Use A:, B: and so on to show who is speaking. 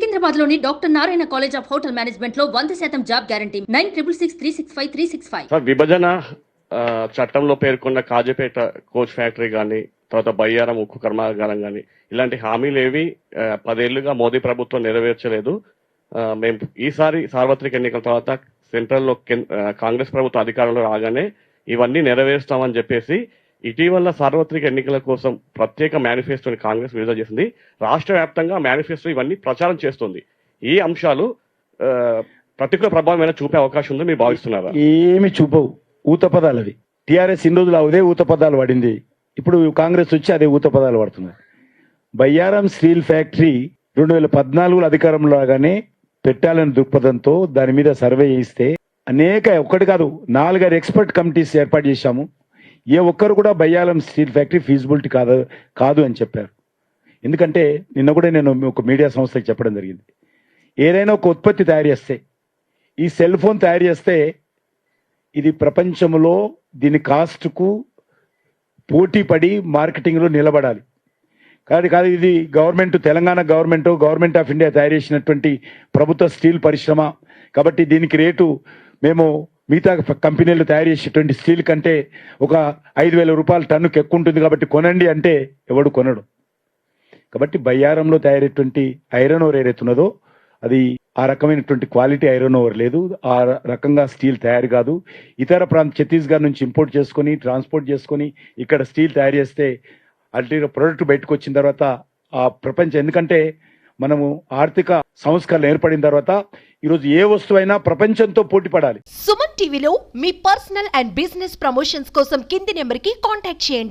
A: సికింద్రాబాద్లోని doctor Narayana college of hotel మేనేజ్మెంట్లో వంద శాతం job guarantee. Nine triple six three six five three six five.
B: విభజన చట్టంలో పేర్కొన్న కాజపేట కోచ్ ఫ్యాక్టరీ కానీ తర్వాత బయ్యారం ఉక్కు కర్మాగారం కానీ ఇలాంటి హామీలు ఏవి పదేళ్ళుగా మోదీ ప్రభుత్వం నెరవేర్చలేదు. మేము ఈసారి సార్వత్రిక ఎన్నికల తర్వాత సెంట్రల్లో కాంగ్రెస్ ప్రభుత్వం అధికారంలో రాగానే ఇవన్నీ నెరవేరుస్తామని చెప్పేసి ఇటీవల సార్వత్రిక ఎన్నికల కోసం ప్రత్యేక మేనిఫెస్టోని కాంగ్రెస్ విడుదల చేసింది. రాష్ట్ర వ్యాప్తంగా మేనిఫెస్టో ఇవన్నీ ప్రచారం చేస్తుంది. ఈ అంశాలు ప్రతికూల ప్రభావం ఏమైనా చూపే అవకాశం ఉందని మీరు భావిస్తున్నారా?
C: ఏమి చూపవు. ఊత పదాలు అవి టీఆర్ఎస్ ఇన్ని రోజులు అదే ఊత పదాలు పడింది ఇప్పుడు కాంగ్రెస్ వచ్చి అదే ఊత పదాలు పడుతుంది బయ్యారం స్టీల్ ఫ్యాక్టరీ రెండు వేల పద్నాలుగులో అధికారంలో రాగానే పెట్టాలని దృక్పథంతో దాని మీద సర్వే చేస్తే అనేక ఒక్కటి కాదు నాలుగైదు ఎక్స్పర్ట్ కమిటీస్ ఏర్పాటు చేశాము. ఏ ఒక్కరు కూడా బయ్యాలం స్టీల్ ఫ్యాక్టరీ ఫీజిబిలిటీ కాదు కాదు అని చెప్పారు. ఎందుకంటే నిన్న కూడా నేను ఒక మీడియా సంస్థకి చెప్పడం జరిగింది. ఏదైనా ఒక ఉత్పత్తి తయారు చేస్తే ఈ సెల్ ఫోన్ తయారు చేస్తే ఇది ప్రపంచంలో దీని కాస్ట్కు పోటీ పడి మార్కెటింగ్లో నిలబడాలి. కాదు కాదు ఇది government Telangana government government of India తయారు చేసినటువంటి ప్రభుత్వ స్టీల్ పరిశ్రమ. కాబట్టి దీనికి రేటు మేము మిగతా కంపెనీలు తయారు చేసేటువంటి స్టీల్ కంటే ఒక ఐదు వేల రూపాయల టన్నుకు ఎక్కువ ఉంటుంది కాబట్టి కొనండి అంటే ఎవడు కొనడు. కాబట్టి బయ్యారంలో తయారైనటువంటి ఐరన్ ఓవర్ ఏదైతున్నదో అది ఆ రకమైనటువంటి క్వాలిటీ ఐరన్ ఓవర్ లేదు. ఆ రకంగా స్టీల్ తయారు కాదు. ఇతర ప్రాంత ఛత్తీస్గఢ్ నుంచి ఇంపోర్ట్ చేసుకొని ట్రాన్స్పోర్ట్ చేసుకొని ఇక్కడ స్టీల్ తయారు చేస్తే అల్టీ ప్రొడక్ట్ బయటకు వచ్చిన తర్వాత ఆ ప్రపంచం. ఎందుకంటే మనము ఆర్థిక సంస్కరణ ఏర్పడిన తర్వాత ఈరోజు ఏ వస్తువైనా ప్రపంచంతో పోటీ పడాలి.
D: సుమన్ టీవీలో మీ పర్సనల్ అండ్ బిజినెస్ ప్రమోషన్స్ కోసం కింది నెంబర్కి కాంటాక్ట్ చేయండి.